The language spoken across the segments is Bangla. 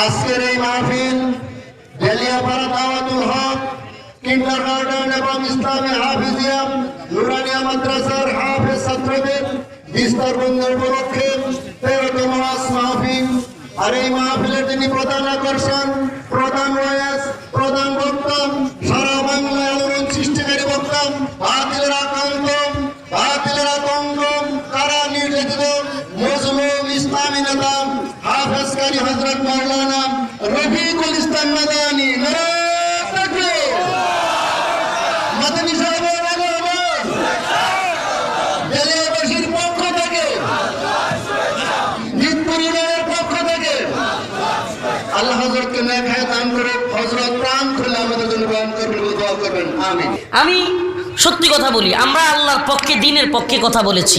আজকের এই মাহফিল জালিয়াপাড়া দাওয়াতুল হক কিন্ডার গার্ডেন এবং ইসলামী হাফিজিয়াম নুরানিয়া মাদ্রাসার হাফেজ ছাত্রদের বিস্তার বন্ধের উপলক্ষে তেরোতম মাস মাহফিল আর এই মাহফিলের যিনি প্রধান আকর্ষণ, প্রধান ওয়াস প্রধান বক্তা, সারা পক্ষ থেকে পক্ষ থেকে, আল্লাহ হজরত প্রাণ আমাদের আমিন। আমি সত্যি কথা বলি, আমরা আল্লাহর পক্ষে, দিনের পক্ষে কথা বলেছি।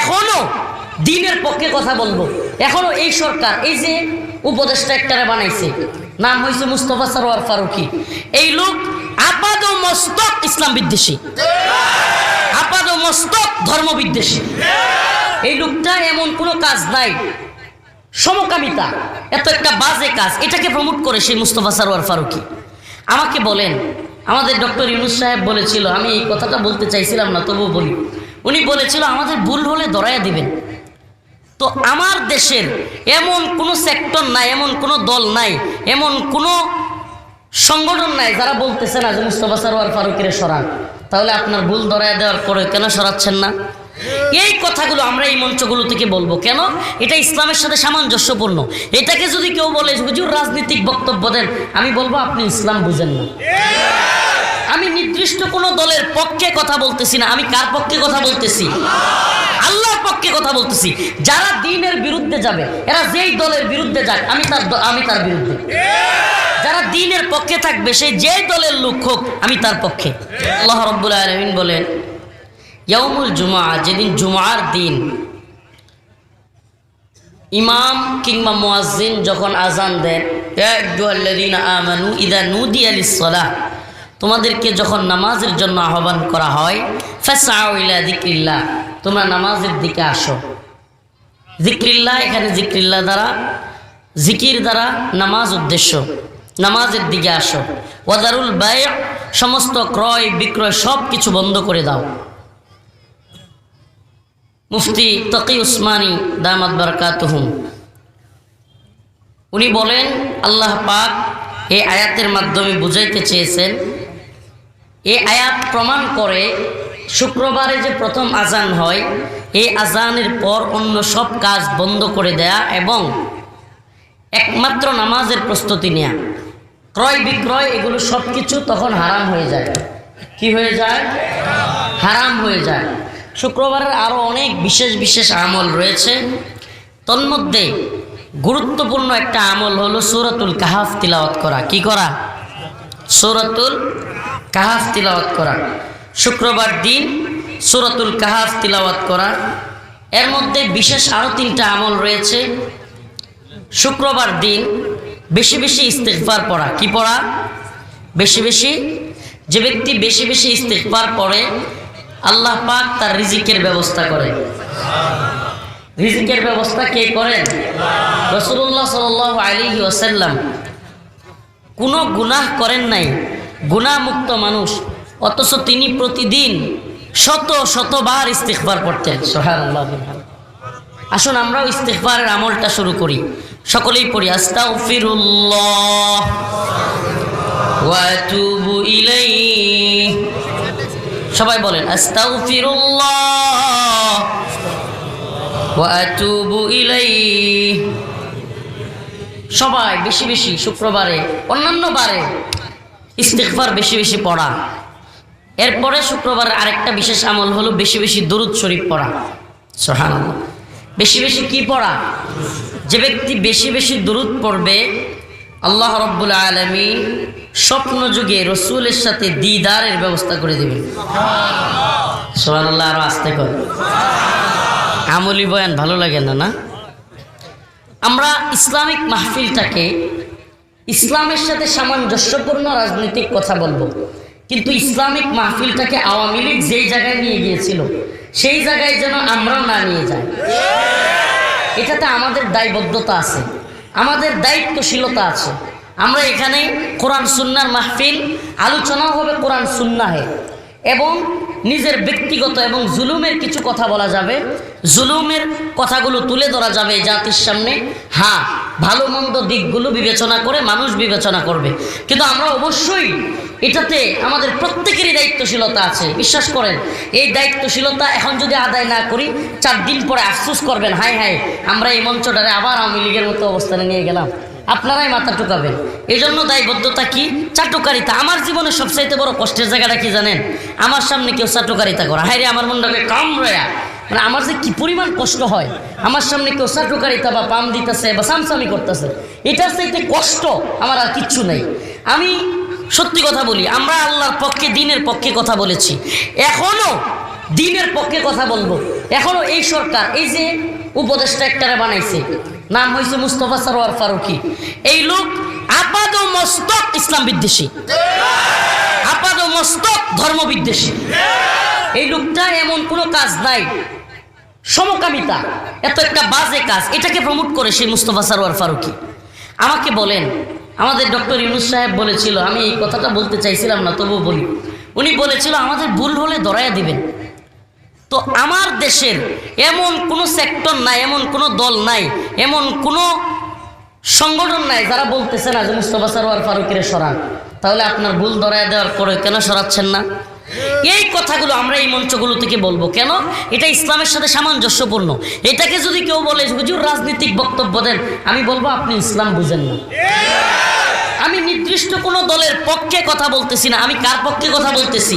এখনও দিনের পক্ষে কথা বলব। এখনও এই সরকার, এই যে উপদেষ্টা একটারে বানাইছে। নাম হয়েছে মুস্তফা সরোয়ার ফারুকি। এই লোক আপাদ মস্তক ইসলাম বিদ্বেষী। আপাদ মস্তক ধর্ম বিদ্বেষী। এই লোকটা এমন কোনো কাজ নাই। সমকামিতা। এত একটা বাজে কাজ। এটাকে প্রমোট করে সেই মুস্তফা সারোয়ার ফারুকি। আমাকে বলেন, আমাদের ডক্টর ইউনুস সাহেব বলেছিল, আমি এই কথাটা বলতে চাইছিলাম না, তবুও বলি। উনি বলেছিল, আমাদের ভুল হলে ধরাইয়া দিবেন। তো আমার দেশের এমন কোনো সেক্টর নাই, এমন কোনো দল নাই, এমন কোনো সংগঠন নাই যারা বলতেছে না যে মুস্তফা সারোয়ার ফারুকের সরান তাহলে আপনার ভুল ধরায় দেওয়ার পরে কেন সরাচ্ছেন না? এই কথাগুলো আমরা এই মঞ্চগুলো থেকে বলব। কেন? এটা ইসলামের সাথে সামঞ্জস্যপূর্ণ। এটাকে যদি কেউ বলে হুজুর, রাজনৈতিক বক্তব্য দেন, আমি বলব, আপনি ইসলাম বুঝেন না। আমি নির্দিষ্ট কোনো দলের পক্ষে কথা বলতেছি না। আমি কার পক্ষে কথা বলতেছি? আল্লাহর পক্ষে কথা বলতেছি। যারা দিনের বিরুদ্ধে যাবে, এরা যেই দলের বিরুদ্ধে যাক, আমি তার আমি তার বিরুদ্ধে। যারা দিনের পক্ষে থাকবে সেই যে দলের লোক হোক, আমি তার পক্ষে। আল্লাহ রব্বুল আলমিন বলেন ইয়ামুল জুমা যেদিন জুমার দিন, ইমাম কিংবা মুয়াজ্জিন যখন আজান দেন, "ইয়া আইয়ুহাল্লাযীনা আমানু ইযা নুদিয়া লিস-সালাহ তোমাদেরকে যখন নামাজের জন্য আহ্বান করা হয় তোমরা নামাজের দিকে আসো। জিক্রিল্লাহ এখানে জিক্রিল্লাহ দ্বারা জিকির দ্বারা নামাজ উদ্দেশ্য। নামাজের দিকে আসো। ওয়াদারুল ব্যয় সমস্ত ক্রয়, বিক্রয় সব কিছু বন্ধ করে দাও। মুফতি তকি উসমানী দামাত বারকাতুহুম, উনি বলেন, আল্লাহ পাক এই আয়াতের মাধ্যমে বুঝাইতে চেয়েছেন এই আয়াত প্রমাণ করে শুক্রবারে যে প্রথম আজান হয়, এই আজানের পর অন্য সব কাজ বন্ধ করে দেয়া এবং একমাত্র নামাজের প্রস্তুতি নেয়া। ক্রয় বিক্রয় এগুলো সব কিছু তখন হারাম হয়ে যায়। কি হয়ে যায়? হারাম হয়ে যায়। শুক্রবারের আরও অনেক বিশেষ বিশেষ আমল রয়েছে। তন্মধ্যে গুরুত্বপূর্ণ একটা আমল হলো সুরাতুল কাহাফ তিলাওয়াত করা। কি করা? সুরাতুল কাহাফ তিলাওয়াত করা। শুক্রবার দিন সুরাতুল কাহাফ তিলাওয়াত করা। এর মধ্যে বিশেষ আরও তিনটা আমল রয়েছে। শুক্রবার দিন বেশি বেশি ইস্তেকবার পড়া। কি পড়া? বেশি বেশি। যে ব্যক্তি বেশি বেশি ইস্তেকবার পড়ে, আল্লাহ পাক তার রিজিকের ব্যবস্থা করে। রিজিকের ব্যবস্থা কে করেন? রসুল্লাহ সাল আলী ওসাল্লাম কোনো গুনাহ করেন নাই। গুনাহমুক্ত মানুষ, অথচ তিনি প্রতিদিন শত শতবার ইস্তেকবার পড়তেন আল্লাহ আসুন আমরাও ইস্তেকবারের আমলটা শুরু করি। সকলেই পড়ি আতুবু ইলাইহি। সবাই বলেন আতুবু ইলাইহি। সবাই, বেশি বেশি, শুক্রবারে, অন্যান্য বারে ইস্তেকবার বেশি বেশি পড়া। এরপরে শুক্রবারের আরেকটা বিশেষ আমল হলো বেশি বেশি দরুদ শরীফ পড়া। সোহান বেশি বেশি কি পড়া? যে ব্যক্তি বেশি বেশি দরুদ পড়বে, আল্লাহ রব্বুল আলমিন স্বপ্ন যুগে রসুলের সাথে দিদারের ব্যবস্থা করে দেবেন। সোহান আল্লাহ আরও আসতে কর। আমলি বয়ান ভালো লাগে না না? আমরা ইসলামিক মাহফিলটাকে ইসলামের সাথে সামঞ্জস্যপূর্ণ রাজনৈতিক কথা বলব। কিন্তু ইসলামিক মাহফিলটাকে আওয়ামী লীগ যেই জায়গায় নিয়ে গিয়েছিল, সেই জায়গায় যেন আমরাও না নিয়ে যাই। এটাতে আমাদের দায়বদ্ধতা আছে, আমাদের দায়িত্বশীলতা আছে। আমরা এখানে কোরআন সুন্নার মাহফিল, আলোচনাও হবে কোরআন সুন্নাহে। এবং নিজের ব্যক্তিগত এবং জুলুমের কিছু কথা বলা যাবে। জুলুমের কথাগুলো তুলে ধরা যাবে জাতির সামনে। হ্যাঁ ভালো মন্দ দিকগুলো বিবেচনা করে মানুষ বিবেচনা করবে। কিন্তু আমরা অবশ্যই এটাতে আমাদের প্রত্যেকেরই দায়িত্বশীলতা আছে, বিশ্বাস করেন। এই দায়িত্বশীলতা এখন যদি আদায় না করি, চার দিন পরে আফসোস করবেন হাই হাই আমরা এই মঞ্চটারে আবার আওয়ামী লীগের মতো অবস্থানে নিয়ে গেলাম। আপনারাই মাথা টুকাবেন এই জন্য দায়বদ্ধতা কি? চাটুকারিতা। আমার জীবনের সবচাইতে বড় কষ্টের জায়গাটা কি জানেন? আমার সামনে কেউ চাটুকারিতা করা। হাই রে আমার মনটাকে কাম রয়া। মানে আমার যে কি পরিমাণ কষ্ট হয়। আমার সামনে কেউ চাটুকারিতা বা পাম দিতেছে বা সামসামি করতেছে। এটার চাইতে কষ্ট আমার আর কিচ্ছু নেই। আমি সত্যি কথা বলি, আমরা আল্লাহর পক্ষে, দিনের পক্ষে কথা বলেছি। এখনও দিনের পক্ষে কথা বলব। এখনও এই সরকার, এই যে উপদেষ্টা একটারে বানাইছে নাম হয়েছে মুস্তফা সরোয়ার ফারুকি। এই লোক আপাদ মস্তক ইসলাম বিদ্বেষী। আপাদ মস্তক ধর্ম বিদ্বেষী। এই লোকটা এমন কোনো কাজ নাই। সমকামিতা। এত একটা বাজে কাজ। এটাকে প্রমোট করে সেই মুস্তফা সরোয়ার ফারুকি। আমাকে বলেন, আমাদের ডক্টর ইউনুস সাহেব বলেছিল, আমি এই কথাটা বলতে চাইছিলাম না, তবুও বলি। উনি বলেছিল, আমাদের ভুল হলে ধরাইয়া দিবেন। তো আমার দেশের এমন কোনো সেক্টর নাই, এমন কোনো দল নাই, এমন কোনো সংগঠন নাই যারা বলতেছে না যে মুস্তফা সরোয়ার ফারুকের সরান তাহলে আপনার ভুল ধরায় দেওয়ার পরে কেন সরাচ্ছেন না? এই কথাগুলো আমরা এই মঞ্চগুলো থেকে বলব। কেন? এটা ইসলামের সাথে সামঞ্জস্যপূর্ণ। এটাকে যদি কেউ বলে, হুজুর, রাজনৈতিক বক্তব্য দেন। আমি বলব, আপনি ইসলাম বুঝেন না। আমি নির্দিষ্ট কোনো দলের পক্ষে কথা বলতেছি না। আমি কার পক্ষে কথা বলতেছি?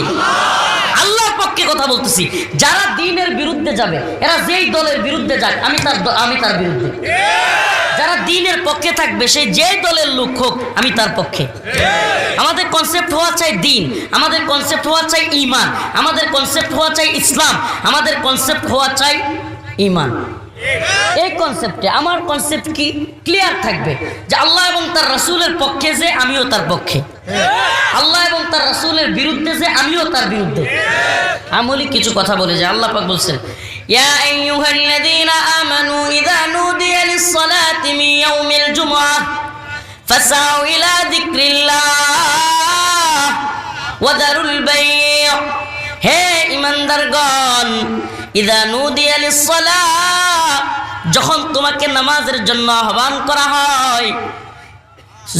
আল্লাহর পক্ষে কথা বলতেছি। যারা দিনের বিরুদ্ধে যাবে, এরা যেই দলের বিরুদ্ধে যাক, আমি তার আমি তার বিরুদ্ধে। যারা দিনের পক্ষে থাকবে সেই যে দলের লোক হোক, আমি তার পক্ষে। আমাদের কনসেপ্ট হওয়া চাই দিন, আমাদের কনসেপ্ট হওয়া চাই ইমান আমাদের কনসেপ্ট হওয়া চাই ইসলাম, আমাদের কনসেপ্ট হওয়া চাই ইমান এই কনসেপ্টে আমার কনসেপ্ট কি? ক্লিয়ার থাকবে যে আল্লাহ এবং তার রাসূলের পক্ষে যে, আমিও তার পক্ষে। আল্লাহ এবং তার রাসূলের বিরুদ্ধে যে, আমিও তার বিরুদ্ধে। আমলি কিছু কথা বলে যে আল্লাহ পাক বলছেন, ইয়া আইয়ুহাল্লাযীনা আমানু ইযা নুদিয়া লিস-সালাতি মিন ইয়াউমিল জুমআহ ফাসআউ ইলা যিকরিল্লাহ ওয়া দারুল বাই' হে ইমানদারগণ ইদা নুদিয়া লিস-সালাহ, যখন তোমাকে নামাজের জন্য আহ্বান করা হয়,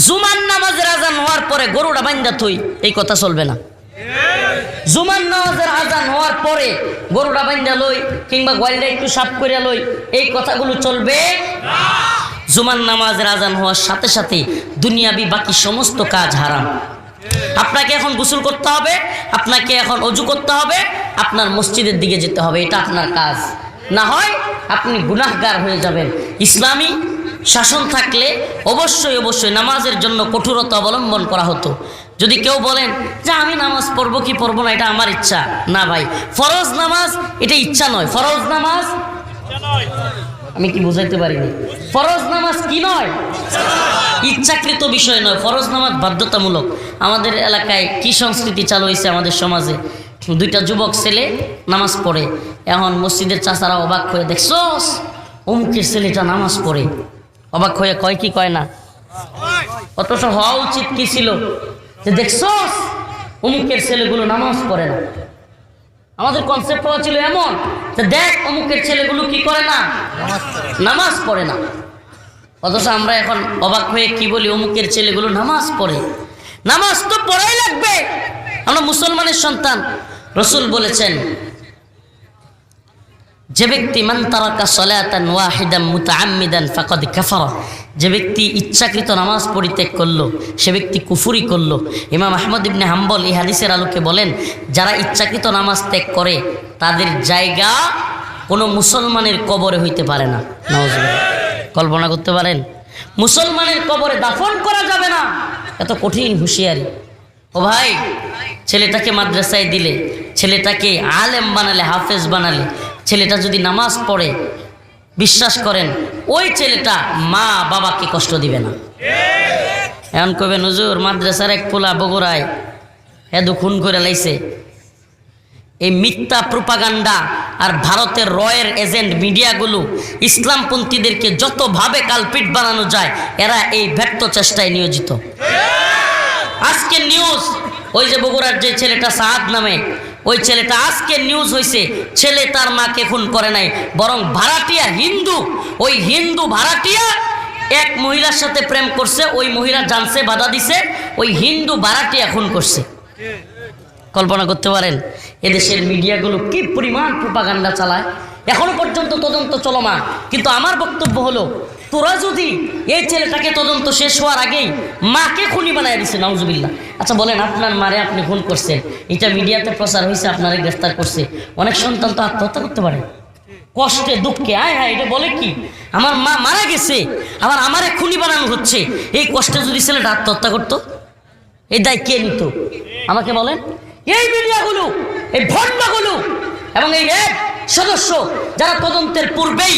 জুমার নামাজের আজান হওয়ার পরে গরুটা বান্ধা থই, এই কথা চলবে না। জুমান নামাজের আজান হওয়ার পরে গরুটা বান্ধা লই, কিংবা গোয়ালটা একটু সাফ করে লই, এই কথাগুলো চলবে জুমার নামাজের আজান হওয়ার সাথে সাথে দুনিয়াবি বাকি সমস্ত কাজ হারাম। আপনাকে এখন গোসল করতে হবে, আপনাকে এখন অজু করতে হবে, আপনার মসজিদের দিকে যেতে হবে, এটা আপনার কাজ। না হয় আপনি গুনাহগার হয়ে যাবেন। ইসলামী শাসন থাকলে অবশ্যই অবশ্যই নামাজের জন্য কঠোরতা অবলম্বন করা হতো। যদি কেউ বলেন, যে, আমি নামাজ পড়ব কি পড়ব না, এটা আমার ইচ্ছা। না ভাই, ফরজ নামাজ, এটা ইচ্ছা নয়। ফরজ নামাজ আমি কি বুঝাইতে পারিনি? ফরজ নামাজ কি নয়? ইচ্ছাকৃত বিষয় নয়। ফরজ নামাজ বাধ্যতামূলক। আমাদের এলাকায় কি সংস্কৃতি চালু হয়েছে আমাদের সমাজে? দুইটা যুবক ছেলে নামাজ পড়ে। এখন মসজিদের চাচারা অবাক হয়ে, দেখছোস, অমুকের ছেলেটা নামাজ পড়ে। অবাক হয়ে কয় কি, কয় না। অথচ হওয়া উচিত কি ছিল? যে, দেখছোস, অমুকের ছেলেগুলো নামাজ পড়ে না। আমাদের কনসেপ্ট হওয়া ছিল এমন যে দেখ অমুকের ছেলেগুলো কি করে না? নামাজ পড়ে না। অথচ আমরা এখন অবাক হয়ে কি বলি, অমুকের ছেলেগুলো নামাজ পড়ে। নামাজ তো পড়াই লাগবে। আমরা মুসলমানের সন্তান। রসুল বলেছেন যে ব্যক্তি মান তারাকা ওয়াহিদান মুতাআম্মিদান ফাকাদ কাফারা, যে ব্যক্তি ইচ্ছাকৃত নামাজ পরিত্যাগ করল, সে ব্যক্তি কুফুরি করল। ইমাম আহমদ ইবনে হাম্বল এই হাদিসের আলোকে বলেন, যারা ইচ্ছাকৃত নামাজ ত্যাগ করে, তাদের জায়গা কোনো মুসলমানের কবরে হইতে পারে না। কল্পনা করতে পারেন, মুসলমানের কবরে দাফন করা যাবে না। এত কঠিন হুঁশিয়ারি। ও ভাই, ছেলেটাকে মাদ্রাসায় দিলে, ছেলেটাকে আলেম বানালে, হাফেজ বানালে ছেলেটা যদি নামাজ পড়ে, বিশ্বাস করেন, ওই ছেলেটা মা বাবাকে কষ্ট দিবে না। এমন কবে নজুর মাদ্রাসার এক পোলা বগুড়ায় এদু খুন করে লাইছে। এই মিথ্যা প্রোপাগান্ডা আর ভারতের রয়ের এজেন্ট মিডিয়াগুলো ইসলামপন্থীদেরকে যতভাবে কালপিট বানানো যায়, এরা এই ব্যর্থ চেষ্টায় নিয়োজিত। আজকে নিউজ ওই যে বগুড়ার যে ছেলেটা সাহাদ নামে, ওই ছেলেটা আজকে নিউজ হয়েছে ছেলে তার মাকে খুন করে নাই, বরং ভাড়াটিয়া হিন্দু, ওই হিন্দু ভাড়াটিয়া এক মহিলার সাথে প্রেম করছে, ওই মহিলা জানছে, বাধা দিছে, ওই হিন্দু ভাড়াটিয়া খুন করছে। কল্পনা করতে পারেন, এদেশের মিডিয়াগুলো কি পরিমাণ প্রোপাগান্ডা চালায়? এখনও পর্যন্ত তদন্ত চলমান, কিন্তু আমার বক্তব্য হলো তোরা যদি এই ছেলেটাকে তদন্ত শেষ হওয়ার আগেই মাকে খুনি বানায় দিছে নওজুবিল্লা আচ্ছা বলেন, আপনার মারে আপনি খুন করছেন এটা মিডিয়াতে প্রচার হয়েছে, আপনারা গ্রেফতার করছে। অনেক সন্তান তো আত্মহত্যা করতে পারে। কষ্টে, দুঃখে। আয় হ্যাঁ এটা বলে কি? আমার মা মারা গেছে, আবার আমারে খুনি বানানো হচ্ছে। এই কষ্টে যদি ছেলেটা আত্মহত্যা করতো, এই দায় কে নিত? আমাকে বলেন। এই মিডিয়াগুলো, এই ভণ্ডগুলো এবং এই র্যাব সদস্য, যারা তদন্তের পূর্বেই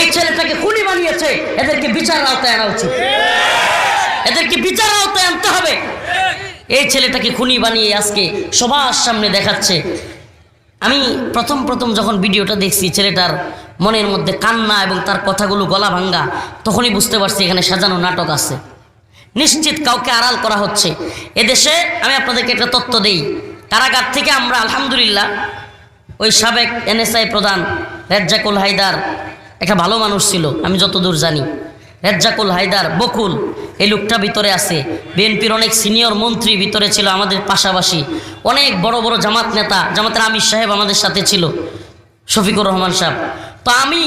এই ছেলেটাকে খুনি বানিয়েছে। এদেরকে বিচার আওতায় আনা উচিত। এদেরকে বিচার আওতায় আনতে হবে। এই ছেলেটাকে খুনি বানিয়ে আজকে সবার সামনে দেখাচ্ছে। আমি প্রথম প্রথম যখন ভিডিওটা দেখছি ছেলেটার মনের মধ্যে কান্না এবং তার কথাগুলো গলা ভাঙ্গা, তখনই বুঝতে পারছি এখানে সাজানো নাটক আছে। নিশ্চিত কাউকে আড়াল করা হচ্ছে। এদেশে আমি আপনাদেরকে একটা তথ্য দেই। কারাগার থেকে আমরা, আলহামদুলিল্লাহ, ওই সাবেক এনএসআই প্রধান রেজ্জাকুল হায়দার একটা ভালো মানুষ ছিল, আমি যতদূর জানি। রেজ্জাকুল হায়দার, বকুল, এই লোকটা ভিতরে আছে। বিএনপির অনেক সিনিয়র মন্ত্রী ভিতরে ছিল আমাদের পাশাপাশি। অনেক বড় বড় জামাত নেতা, জামাতের আমির সাহেব আমাদের সাথে ছিল, শফিকুর রহমান সাহেব। তো আমি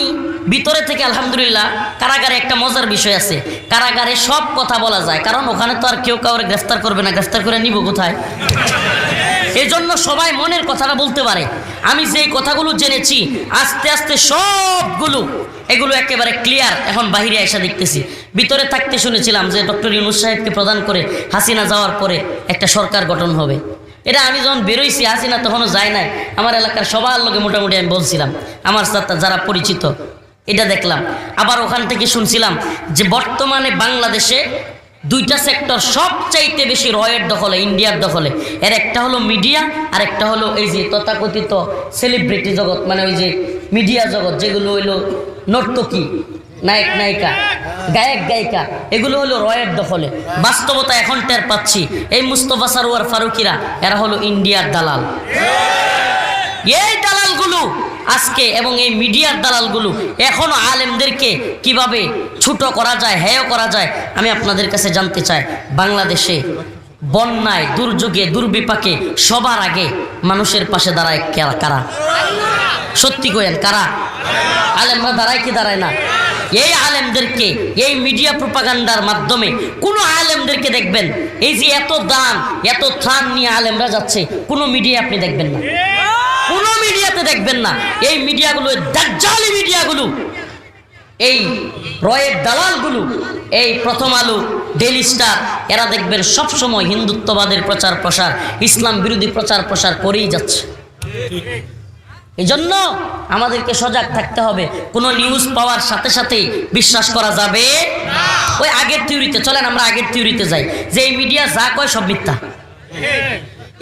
ভিতরে থেকে আলহামদুলিল্লাহ কারাগারে একটা মজার বিষয় আছে। কারাগারে সব কথা বলা যায়, কারণ ওখানে তো আর কেউ কাউরে গ্রেফতার করবে না। গ্রেফতার করে নিব কোথায়? এই জন্য সবাই মনের কথাটা বলতে পারে। আমি যেই কথাগুলো জেনেছি, আস্তে আস্তে সবগুলো, এগুলো একেবারে ক্লিয়ার এখন বাহিরে এসে দেখতেছি। ভিতরে থাকতে শুনেছিলাম যে ডক্টর ইউনুস সাহেবকে প্রদান করে হাসিনা যাওয়ার পরে একটা সরকার গঠন হবে। এটা আমি যখন বেরোইছি, হাসিনা তখনও যায় নাই। আমার এলাকার সবার লোকে মোটামুটি আমি বলছিলাম। আমার সাথে যারা পরিচিত, এটা দেখলাম। আবার ওখান থেকে শুনছিলাম যে বর্তমানে বাংলাদেশে দুইটা সেক্টর সবচাইতে বেশি রয়ের দখলে, ইন্ডিয়ার দখলে। এর একটা হলো মিডিয়া আর একটা হলো এই যে তথাকথিত সেলিব্রিটি জগৎ মানে ওই যে মিডিয়া জগৎ, যেগুলো হইল নর্তকী, নায়ক, নায়িকা, গায়ক, গায়িকা, এগুলো হলো রয়ের দখলে। বাস্তবতা এখন টের পাচ্ছি। এই মুস্তফা সারোয়ার ফারুকিরা, এরা হলো ইন্ডিয়ার দালাল। এই দালালগুলো আজকে এবং এই মিডিয়ার দালালগুলো এখনও আলেমদেরকে কীভাবে ছোট করা যায়, হেয় করা যায়, আমি আপনাদের কাছে জানতে চাই। বাংলাদেশে বন্যায়, দুর্যোগে, দুর্বিপাকে সবার আগে মানুষের পাশে দাঁড়ায় কারা- সত্যি কয়েন কারা? আলেমরা দাঁড়ায় কি দাঁড়ায় না? এই আলেমদেরকে, এই মিডিয়া প্রোপাগান্ডার মাধ্যমে কোনো আলেমদেরকে দেখবেন? এই যে এত দান, এত ত্রাণ নিয়ে আলেমরা যাচ্ছে, কোনো মিডিয়া আপনি দেখবেন না। দেখবেন না। এই মিডিয়াগুলো, দাজ্জালি মিডিয়াগুলো, এই রয়ের দালালগুলো, এই প্রথম আলো ডেলি স্টার এরা দেখবেন সবসময় হিন্দুত্ববাদের প্রচার প্রসার, ইসলাম বিরোধী প্রচার প্রসার করেই যাচ্ছে। এই জন্য আমাদেরকে সজাগ থাকতে হবে। কোনো নিউজ পাওয়ার সাথে সাথে বিশ্বাস করা যাবে ওই আগের থিওরিতে চলেন আমরা আগের থিওরিতে যাই। যে এই মিডিয়া যা কয় সব মিথ্যা।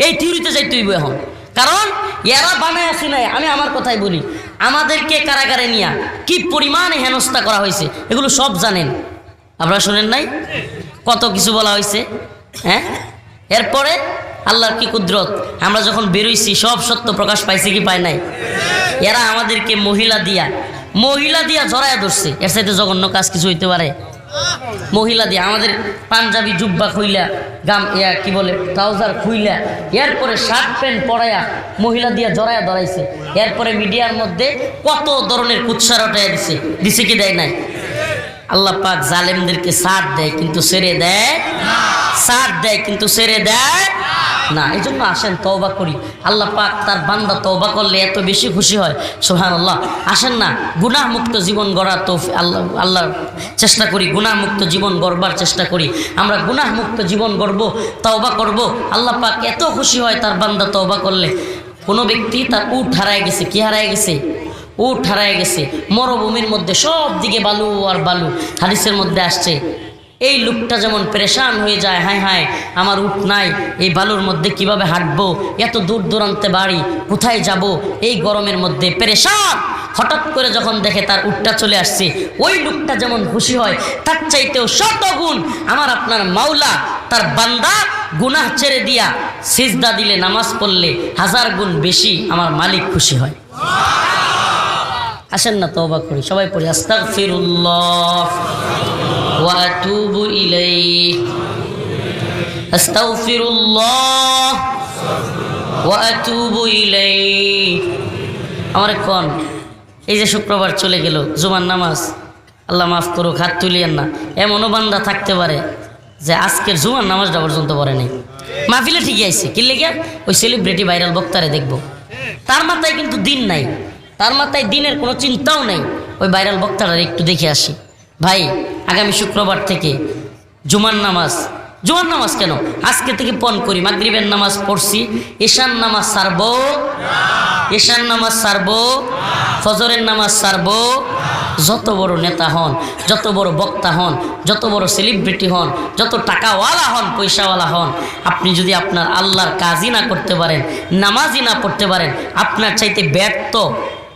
এই থিওরিতে যাই তুই এখন। কারণ এরা বানায় নাই, আমি আমার কথাই বলি। আমাদেরকে কারাগারে নিয়া কি পরিমাণে হেনস্থা করা হয়েছে, এগুলো সব জানেন। আপনারা শোনেন নাই? কত কিছু বলা হয়েছে হ্যাঁ? এরপরে আল্লাহর কি কুদরত? আমরা যখন বেরোইছি, সব সত্য প্রকাশ পাইছি কি পায় নাই? এরা আমাদেরকে মহিলা দিয়া মহিলা দিয়া জড়ায় ধরছে। এর সাথে জঘন্য কাজ কিছু হইতে পারে? মহিলা দিয়ে, আমাদের পাঞ্জাবি জুব্বা খুইলা, গাম ইয়া কি বলে, ট্রাউজার খুইলা, এরপরে শার্ট প্যান্ট পরাইয়া মহিলা দিয়া জড়াইয়া ধরাইছে। এরপরে মিডিয়ার মধ্যে কত ধরনের কুৎসার ওটাই দিছে দিছে কি দেয় নাই? আল্লাহ পাক জালেমদেরকে সাথ দেয় কিন্তু সেরে দেয় সাথ দেয় কিন্তু সেরে দেয় না। এই জন্য আসেন, তওবা করি। আল্লাহ পাক তার বান্দা তওবা করলে এত বেশি খুশি হয়। সোহান আল্লাহ আসেন না গুনাহ মুক্ত জীবন গড়ার তো আল্লাহ আল্লাহর চেষ্টা করি গুনাহ মুক্ত জীবন গড়বার চেষ্টা করি। আমরা গুনাহ মুক্ত জীবন গড়ব, তওবা করব। আল্লাহ পাক এত খুশি হয় তার বান্দা তওবা করলে। কোনো ব্যক্তি তার উঠ হারায় গেছে, কি হারায় গেছে? উঠ হারায় গেছে। মরুভূমির মধ্যে সব দিকে বালু আর বালু। হাদিসের মধ্যে আসছে, এই লোকটা যেমন পরেশান হয়ে যায়, হায় হায়, আমার উঠ নাই, এই বালুর মধ্যে কীভাবে হাঁটবো, এত দূর দূরান্তে বাড়ি, কোথায় যাব, এই গরমের মধ্যে পেরেশান। হঠাৎ করে যখন দেখে তার উটটা চলে আসছে, ওই লোকটা যেমন খুশি হয়, তার চাইতেও শত গুণ। আমার আপনার মাওলা, তার বান্দা গুনাহ ছেড়ে দিয়া সিজদা দিলে, নামাজ পড়লে হাজার গুণ বেশি আমার মালিক খুশি হয়। আসেন না, তওবা করি। সবাই পড়ি আতুবু ইলাইহি। আমার কোন, এই যে শুক্রবার চলে গেল, জুমার নামাজ, আল্লাহ মাফ করুক, হাত তুলিয়েন না। এমনও বান্দা থাকতে পারে যে আজকের জুমার নামাজটা পর্যন্ত পড়ে নেই। মাহফিলে ঠিকই আইছে, কি লেগে ওই সেলিব্রিটি ভাইরাল বক্তারে দেখব। তার মাথায় কিন্তু দিন নাই। তার মাথায় দিনের কোনো চিন্তাও নেই। ওই ভাইরাল বক্তারা একটু দেখে আসি। ভাই, আগামী শুক্রবার থেকে জুমার নামাজ। জুমার নামাজ কেন? আজকে থেকে পণ করি, মাগরিবের নামাজ পড়ছি ঈশান নামাজ সারবো ঈশান নামাজ সারবো, ফজরের নামাজ সারবো। যত বড় নেতা হন, যত বড় বক্তা হন, যত বড় সেলিব্রিটি হন, যত টাকাওয়ালা হন, পয়সাওয়ালা হন, আপনি যদি আপনার আল্লাহর কাজই না করতে পারেন, নামাজই না পড়তে পারেন, আপনার চাইতে ব্যর্থ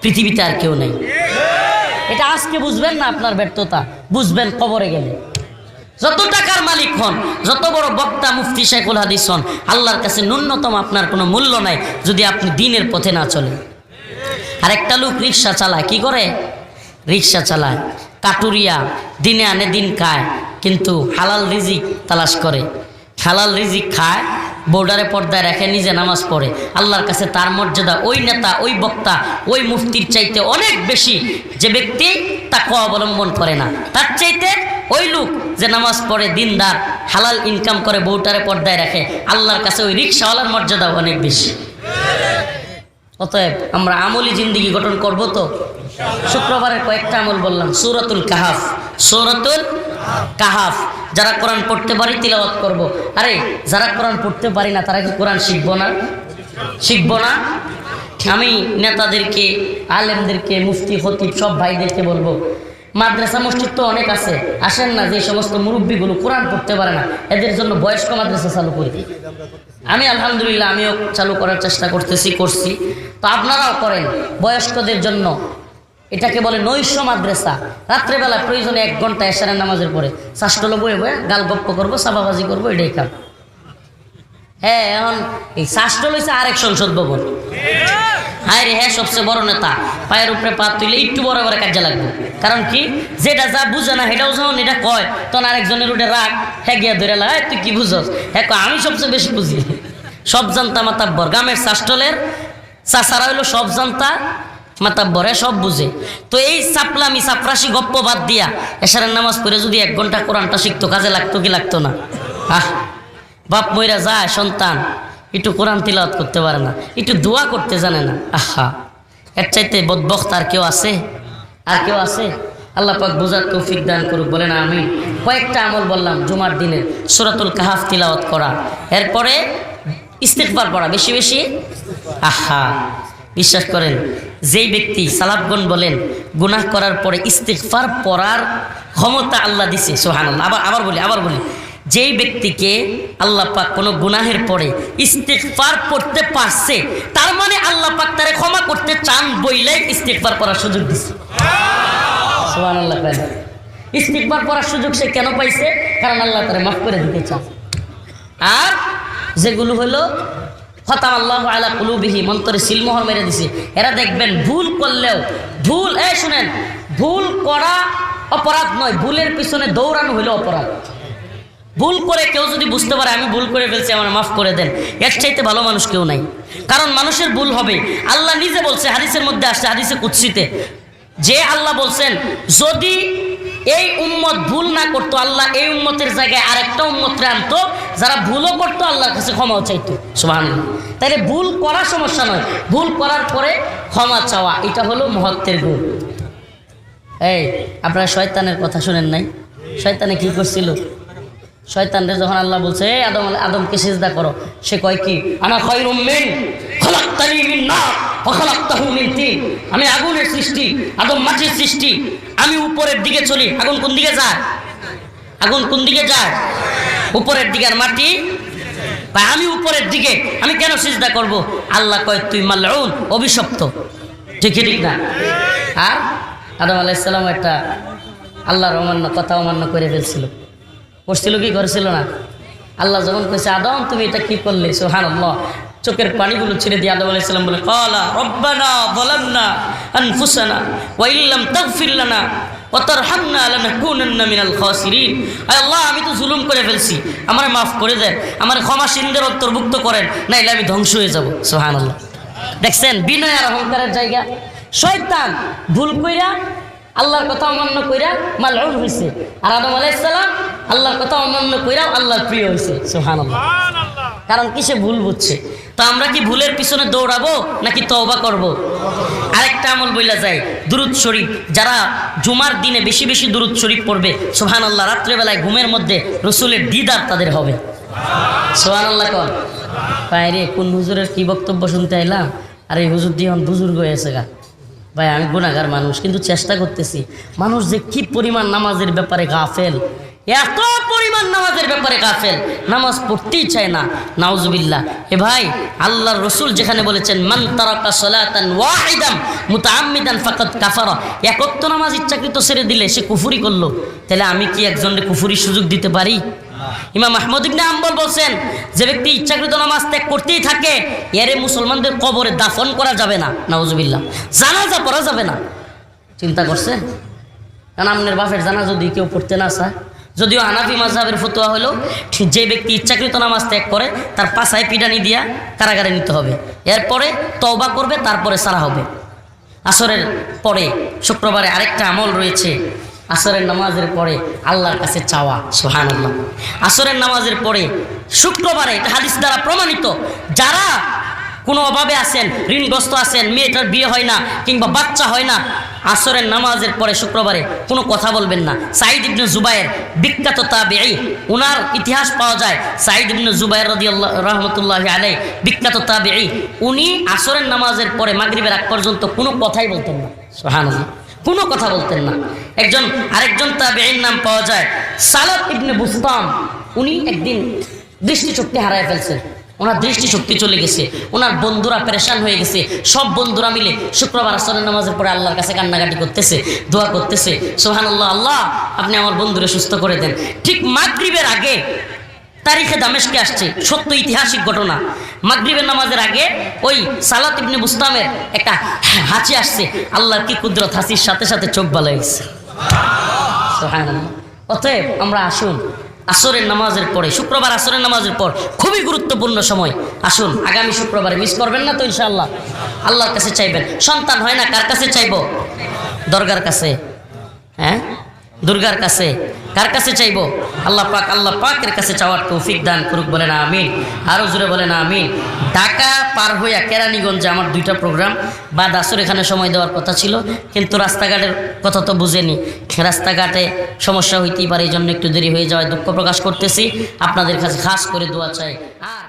পৃথিবীতে আর কেউ নেই। এটা আজকে বুঝবেন না আপনার ব্যর্থতা। বুঝবেন কবরে গেলে। যত টাকার মালিক হন, যত বড় বক্তা, মুফতি, শেখুল হাদিস হন, আল্লাহর কাছে ন্যূনতম আপনার কোনো মূল্য নাই যদি আপনি দিনের পথে না চলেন। আর একটা লোক রিক্সা চালায়, কি করে? রিক্সা চালায়। কাটুরিয়া, দিনে আনে দিন খায়, কিন্তু হালাল রিজিক তালাশ করে। হালাল রিজিক খায় বোর্ডারে পর্দায় রেখে নিজে নামাজ পড়ে। আল্লাহর কাছে তার মর্যাদা, ওই নেতা, ওই বক্তা, ওই মুফতির চাইতে অনেক বেশি। যে ব্যক্তি তাকে অবলম্বন করে না, তার চাইতে ওই লোক যে নামাজ পড়ে, দিনদার, হালাল ইনকাম করে বউটারে পর্দায় রাখে, আল্লাহর কাছে ওই রিক্সাওয়ালার মর্যাদা অনেক বেশি। অতএব আমরা আমলি জিন্দিগি গঠন করব তো? শুক্রবারের কয়েকটা আমল বললাম, সুরতুল কাহাফ। সুরতুল কাহাফ। যারা কোরআন পড়তে পারি তিলাওয়াত করব। আরে, যারা কোরআন পড়তে পারি না, তারা কি কোরআন শিখব না? শিখব না? আমি নেতাদেরকে, আলেমদেরকে, মুফতি ফতিব সব ভাইদেরকে বলব, মাদ্রাসা মসজিদ তো অনেক আছে, আসেন না, যে সমস্ত মুরব্বীগুলো কোরআন পড়তে পারে না, এদের জন্য বয়স্ক মাদ্রাসা চালু করি। আমি আলহামদুলিল্লাহ, আমিও চালু করার চেষ্টা করতেছি, করছি। তো আপনারাও করেন, বয়স্কদের জন্য এটাকে বলে নৈশ মাদ্রাসা। রাত্রেবেলা প্রয়োজনে এক ঘণ্টা এশারের নামাজের পরে শাস্টলো বয়ে বয়ে, গাল গপ্প করব, সাবাবাজি করব, এটাই কাম। হ্যাঁ এখন এই শাস্টল হয়েছে আরেক সংসদ ভবন। হায় রে হ্যাঁ সবচেয়ে বড় নেতা। পায়ের উপরে পা তুলে একটু বড় বড় কাজে লাগবে। কারণ কি? যেটা যা বুঝে না, সেটাও যখন এটা কয়, তখন আরেকজনের উঠে রাগ হ্যাঁ গিয়া ধরে লাগ তুই কি বুঝস? হ্যাঁ আমি সবচেয়ে বেশি বুঝি। সব জানতা মাতাব্বর। গ্রামের শাস্টলের চাষারা হইল সব জানতা মাতাব্বরে সব বুঝে। তো এই চাপলামি চাপরাশি গপ্প বাদ দিয়া এশারের নামাজ পড়ে যদি এক ঘণ্টা কোরআনটা শিখতো, কাজে লাগতো কি লাগতো না? আহ! বাপ মইরা যায়, সন্তান, একটু কোরআন তিলাওয়াত করতে পারে না, একটু দোয়া করতে জানে না। আহা! এর চাইতে বদবক্ত আর কেউ আছে? আর কেউ আছে? আল্লাহ পাক বোঝার তৌফিক দান করুক বলে না আমি কয়েকটা আমল বললাম জুমার দিনে, সুরাতুল কাহাফ তিলাওয়াত করা। এরপরে ইস্তেকবার পড়া, বেশি বেশি? আহা! বিশ্বাস করেন, যেই ব্যক্তি সালাফগণ বলেন, গুনাহ করার পরে ইস্তেকফার পড়ার ক্ষমতা আল্লাহ দিছে সোহান আবার আবার বলি আবার বলি। যেই ব্যক্তিকে আল্লাহ পাক কোনো গুনাহের পরে ইস্তেকফার পড়তে পারছে, তার মানে আল্লাহ পাক তারে ক্ষমা করতে চান বইলেই ইস্তেকফার করার সুযোগ দিছে। সোহান আল্লাহ ইস্তেকবার পড়ার সুযোগ সে কেন পাইছে? কারণ আল্লাহ তারে মাফ করে দিতে চান আর যেগুলো হলো হতাম আল্লাহ আলা কুলুবিহি, মন্তরে সিলমোহর মেরে দিছে। এরা দেখবেন ভুল করলেও, ভুল, এই শুনেন, ভুল করা অপরাধ নয়, ভুলের পিছনে দৌড়ানো হলো অপরাধ। ভুল করে কেউ যদি বুঝতে পারে, আমি ভুল করে ফেলছি, আমার মাফ করে দেন। এর চাইতে ভালো মানুষ কেউ নাই। কারণ মানুষের ভুল হবে। আল্লাহ নিজে বলছে, হাদিসের মধ্যে আসছে, হাদিসে কুৎসিতে যে আল্লাহ বলছেন, যদি এই উম্মত ভুল না করতো আল্লাহ, এই উম্মতের জায়গায় আরেকটা উম্মতরে আনতো, যারা ভুলও করতো আল্লাহর কাছে ক্ষমাও চাইতো। সুবাহ তাইলে ভুল করা সমস্যা নয়। ভুল করার পরে ক্ষমা চাওয়া, এটা হলো মহত্বের গুণ। এই, আপনারা শয়তানের কথা শুনেন নাই? শয়তানে কি করছিল? শয়তানরে যখন আল্লাহ বলছে, "এই আদম আদমকে সিজদা করো। সে কয় কি? আনা খয়রুম মিন আমি আগুনের সৃষ্টি, আদম মাটির সৃষ্টি। আমি উপরের দিকে চলি। আগুন কোন দিকে যায়? আগুন কোন দিকে যায়? উপরের দিকে আর মাটি? ভাই, আমি উপরের দিকে। আমি কেন সিজদা করব? আল্লাহ কয়, তুই মাল্লাউন অভিশপ্ত। ঠিক কি ঠিক না? আর? আদম আলাইসাল্লাম একটা আল্লাহর অমান্য, কথা অমান্য করে ফেলছিল। করছিল কি? করেছিল না। আল্লাহ যখন কইছে, আদম, তুমি এটা কি করলে? সোহান চোখের পানিগুলো ছেড়ে দিয়ে আদম আলাইসাল্লাম বলে, কলা রব্বানা বলান্না আনফুসানা ওয়াইল্লাম তাগফির লানা ওয়াতারহামনা লানাকুনান্না মিনাল খাসিরিন। আয় আল্লাহ, আমি তো জুলুম করে ফেলছি। আমারে মাফ করে দেন। আমার ক্ষমাসীনদের অন্তর্ভুক্ত করেন, নাইলে আমি ধ্বংস হয়ে যাব। সুবহানাল্লাহ। দেখছেন, বিনয় আর অহংকারের জায়গা। শয়তান ভুল কইরা আল্লাহর কথা অমান্য কইরা মালউন হইছে। আর আদম আলাইহিস সালাম আল্লাহর কথা অমান্য কইরা আল্লাহর প্রিয় হইছে। সুবহানাল্লাহ। কারণ কিসে ভুল বুঝছে? তো আমরা কি ভুলের পিছনে দৌড়াবো নাকি তওবা করব। আরেকটা আমল বইলা যায়, দুরুদ শরীফ। যারা জুমার দিনে বেশি বেশি দুরুদ শরীফ পড়বে সোহান আল্লাহ রাত্রেবেলায় ঘুমের মধ্যে রসুলের দিদার তাদের হবে। সোহান আল্লাহ কর বাইরে কোন হুজুরের কি বক্তব্য শুনতে এলাম আর এই হুজুর দিয়ে বুজুর্গ হয়েছে গা। ভাই, আমি গুণাগার মানুষ, কিন্তু চেষ্টা করতেছি। মানুষ যে কি পরিমাণ নামাজের ব্যাপারে গাফেল এত পরিমাণ নামাজের ব্যাপারে গাফেল নামাজ পড়তেই চায় না। নাউজুবিল্লাহ। এ ভাই, আল্লাহর রসুল যেখানে বলেছেন, মান তারাকা সালাতান ওয়াহিদাম মুতাআম্মিদান ফাকাদ কাফারা। একত্ব নামাজ ইচ্ছাকৃত ছেড়ে দিলে সে কুফুরি করল। তাহলে আমি কি একজনকে কুফুরির সুযোগ দিতে পারি? ইমাম আহমদ ইবনে আম্বল বলছেন, যে ব্যক্তি ইচ্ছাকৃত নামাজ ত্যাগ করতেই থাকে, এরে মুসলমানদের কবরে দাফন করা যাবে না। নাউজুবিল্লাহ। জানাজা পড়া যাবে না। চিন্তা করছে? কারণ আপনার বাপের জানা যদি কেউ পড়তে না চায় যদিও হানাফি মাঝহাবের ফতোয়া হলো যে ব্যক্তি ইচ্ছাকৃত নামাজ ত্যাগ করে, তার পাশায় পিডানি দিয়া কারাগারে নিতে হবে। এরপরে তওবা করবে, তারপরে সারা হবে। আসরের পরে, শুক্রবারে আরেকটা আমল রয়েছে, আসরের নামাজের পরে আল্লাহর কাছে চাওয়া সোহান আসরের নামাজের পরে শুক্রবারে হাদিস দ্বারা প্রমাণিত, যারা কোনো অভাবে আছেন, ঋণগ্রস্ত আছেন, মেয়েটার বিয়ে হয় না কিংবা বাচ্চা হয় না, আসরের নামাজের পরে শুক্রবারে কোনো কথা বলবেন না। সাইদ ইবনে জুবাইর বিখ্যাত তাবেঈ, উনার ইতিহাস পাওয়া যায়। সাইদ ইবনে জুবাইর রাদিয়াল্লাহু, রহমতুল্লাহ আলাই বিখ্যাত তাবেঈ, উনি আসরের নামাজের পরে মাগরিবের আগ পর্যন্ত কোনো কথাই বলতেন না। সুবহানাল্লাহ। কোনো কথা বলতেন না। একজন, আরেকজন তাবেঈর নাম পাওয়া যায়, সালাত ইবনে বুস্তাম উনি একদিন দৃষ্টিশক্তি হারায় ফেলছেন। ওনার দৃষ্টিশক্তি চলে গেছে, ওনার বন্ধুরা পেরেশান হয়ে গেছে, সব বন্ধুরা মিলে শুক্রবার আসরের নামাজের পরে আল্লাহর কাছে কান্নাকাটি করতেছে, দোয়া করতেছে সোহান আল্লাহ আল্লাহ আপনি আমার বন্ধুরে সুস্থ করে দেন। ঠিক মাগরিবের আগে তারিখে দামেশকে আসছে, সত্য ঐতিহাসিক ঘটনা। মাগরিবের নামাজের আগে ওই সালাত ইবনে বুস্তামের একটা হাঁচি আসছে, আল্লাহর কি কুদরত হাসির সাথে সাথে চোখ হয়েছে সুবহানাল্লাহ। অতএব আমরা আসুন আসরের নামাজের পরে, শুক্রবার আসরের নামাজের পর খুবই গুরুত্বপূর্ণ সময়। আসুন, আগামী শুক্রবারে মিস করবেন না তো ইনশাআল্লাহ? আল্লাহর কাছে চাইবেন। সন্তান হয় না, কার কাছে চাইব? দরগার কাছে। হ্যাঁ? দুর্গার কাছে। কার কাছে চাইব? আল্লাহ পাক, আল্লাহ পাকের কাছে চাওয়ার তৌফিক দান করুক বলে বলেন, আমিন। আরও জোরে বলেন, আমিন। ঢাকা পার হইয়া কেরানীগঞ্জে আমার দুইটা প্রোগ্রাম। বা দাসর এখানে সময় দেওয়ার কথা ছিল, কিন্তু রাস্তাঘাটের কথা তো বুঝেনি। রাস্তাঘাটে সমস্যা হইতেই পারে, এই জন্য একটু দেরি হয়ে যাওয়ায় দুঃখ প্রকাশ করতেছি। আপনাদের কাছে খাস করে দোয়া চাই। আর